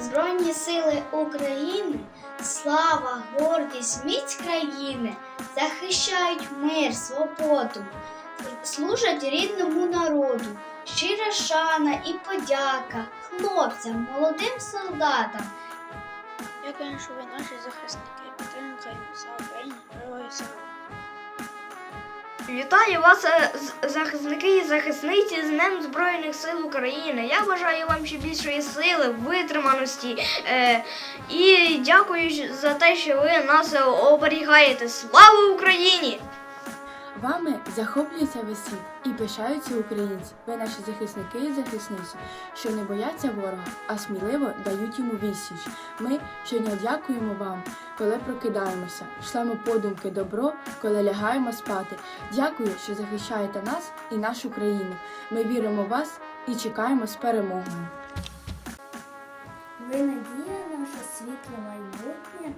Збройні сили України, слава, гордість, міць країни захищають мир, свободу, служать рідному народу. Щира шана і подяка хлопцям, молодим солдатам. Дякую, що ви наші захисники. Вітаю вас, е, захисники і захисниці з Днем Збройних сил України. Я бажаю вам ще більшої сили, витриманості е, і дякую за те, що ви нас оберігаєте. Слава Україні! Вами захоплюється весь світ і пишаються українці. Ви наші захисники і захисниці, що не бояться ворога, а сміливо дають йому відсіч. Ми щодня дякуємо вам, коли прокидаємося, шлемо подумки добро, коли лягаємо спати. Дякую, що захищаєте нас і нашу країну. Ми віримо в вас і чекаємо з перемогою. Ви надія наша світле майбутнє,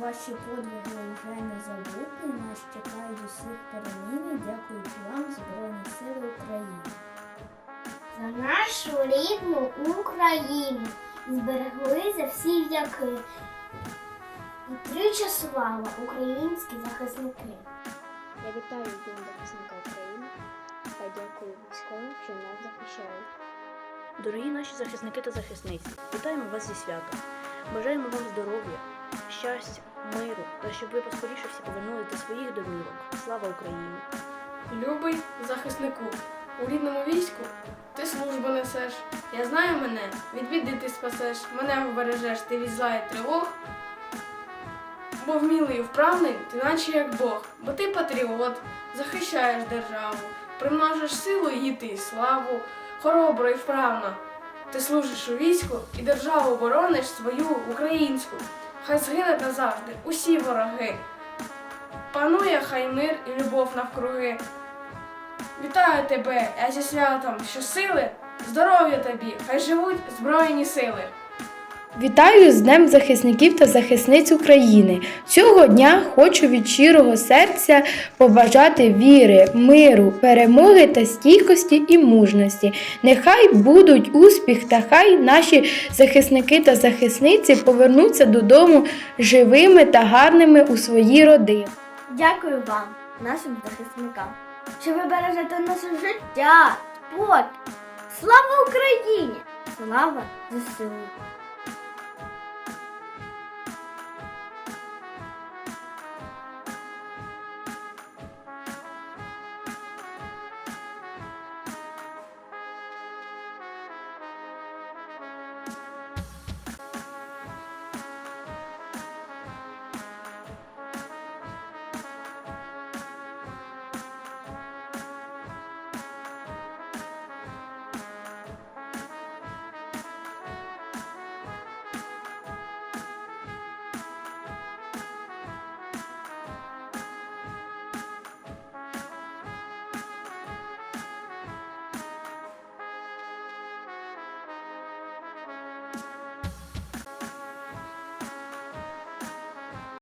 ваші подвиги вже не забутні, нас чекають усіх перемін. Дякуючи вам, Збройні Сили України. За нашу рідну Україну зберегли за всі віки. І тричі слава українські захисники. Я вітаю День захисника України та дякую військовим, що нас захищають. Дорогі наші захисники та захисниці, вітаємо вас зі святом. Бажаємо вам здоров'я, щастя, миру та щоб ви поскоріше всі повернулись до своїх домівок. Слава Україні! Любий захиснику, у рідному війську ти службу несеш. Я знаю мене, від біди ти спасеш, мене вбережеш ти від зла і тривог. Бо вмілий і вправний, ти наче як Бог, бо ти патріот, захищаєш державу, примножиш силу і ти славу, хоробро і вправно. Ти служиш у війську і державу борониш свою українську. Хай згине назавжди усі вороги. Панує хай мир і любов навкруги. Вітаю тебе, я зі святом, що сили, здоров'я тобі, хай живуть Збройні сили. Вітаю з Днем захисників та захисниць України. Цього дня хочу від щирого серця побажати віри, миру, перемоги та стійкості і мужності. Нехай будуть успіх та хай наші захисники та захисниці повернуться додому живими та гарними у свої родини. Дякую вам, нашим захисникам, що ви бережете наше життя, спокій. Слава Україні! Слава ЗСУ!